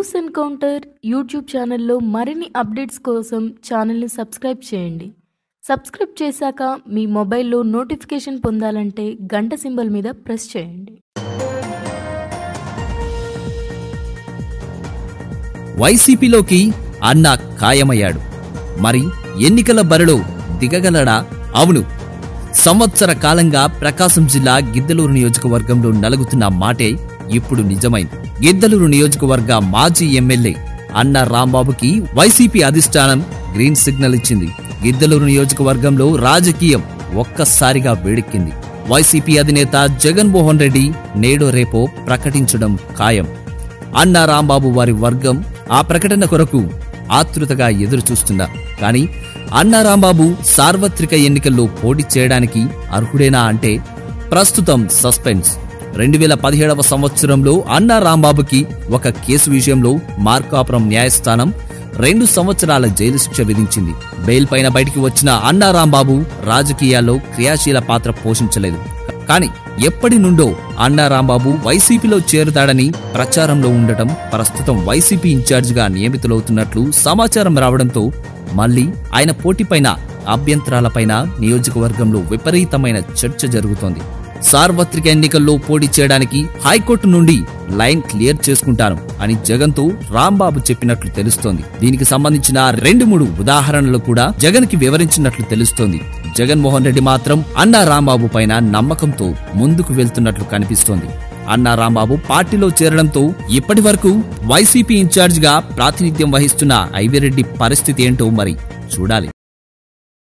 News encounter YouTube ఛానల్లో మరిన్ని updates కోసం ఛానల్ని సబ్స్క్రైబ్ చేయండి సబ్స్క్రైబ్ చేశాక మీ మొబైల్లో నోటిఫికేషన్ పొందాలంటే గంట సింబల్ మీద ప్రెస్ చేయండి వైసీపీలోకి అన్న ఖాయమయ్యాడు మరి ఎన్నికల బరిలో దిగగలడా అవును సంవత్సర కాలంగా ప్రకాశం జిల్లా గిద్దలూరు నియోజకవర్గంలో నలుగుతున్న మాటే ఇప్పుడు నిజమైంది గిద్దలూరు నియోజకవర్గ మాజీ ఎమ్మెల్యే అన్న రాంబాబుకి వైసీపీ అధిష్టానం గ్రీన్ సిగ్నల్ ఇచ్చింది. గిద్దలూరు నియోజకవర్గంలో రాజకీయం ఒక్కసారిగా వేడెక్కింది. వైసీపీ అధినేత జగన్మోహన్ రెడ్డి నేడో రేపో ప్రకటించడం ఖాయం. అన్న రాంబాబు వారి వర్గం ఆ ప్రకటన కొరకు ఆతృతగా ఎదురు కానీ అన్న రాంబాబు సార్వత్రిక ఎన్నికల్లో పోటీ చేయడానికి అర్హుడేనా అంటే ప్రస్తుతం సస్పెన్స్. రెండు వేల పదిహేడవ సంవత్సరంలో అన్నా రాంబాబుకి ఒక కేసు విషయంలో మార్కాపురం న్యాయస్థానం రెండు సంవత్సరాల జైలు శిక్ష విధించింది. బెయిల్ పైన బయటికి వచ్చిన అన్నా రాంబాబు రాజకీయాల్లో క్రియాశీల పాత్ర పోషించలేదు. కానీ ఎప్పటి నుండో అన్నా రాంబాబు వైసీపీలో చేరుతాడని ప్రచారంలో ఉండటం ప్రస్తుతం వైసీపీ ఇన్ఛార్జిగా నియమితులవుతున్నట్లు సమాచారం రావడంతో మళ్ళీ ఆయన పోటీపైన అభ్యంతరాలపైన నియోజకవర్గంలో విపరీతమైన చర్చ జరుగుతోంది. సార్వత్రిక ఎన్నికల్లో పోటీ చేయడానికి హైకోర్టు నుండి లైన్ క్లియర్ చేసుకుంటాను అని జగన్తో రాంబాబు చెప్పినట్లు తెలుస్తోంది. దీనికి సంబంధించిన రెండు మూడు ఉదాహరణలు కూడా జగన్కి వివరించినట్లు తెలుస్తోంది. జగన్మోహన్ రెడ్డి మాత్రం అన్నా రాంబాబు పైన నమ్మకంతో ముందుకు వెళ్తున్నట్లు కనిపిస్తోంది. అన్నా రాంబాబు పార్టీలో చేరడంతో ఇప్పటి వరకు వైసీపీ ఇన్ఛార్జిగా ప్రాతినిధ్యం వహిస్తున్న ఐవిరెడ్డి పరిస్థితి ఏంటో మరి చూడాలి.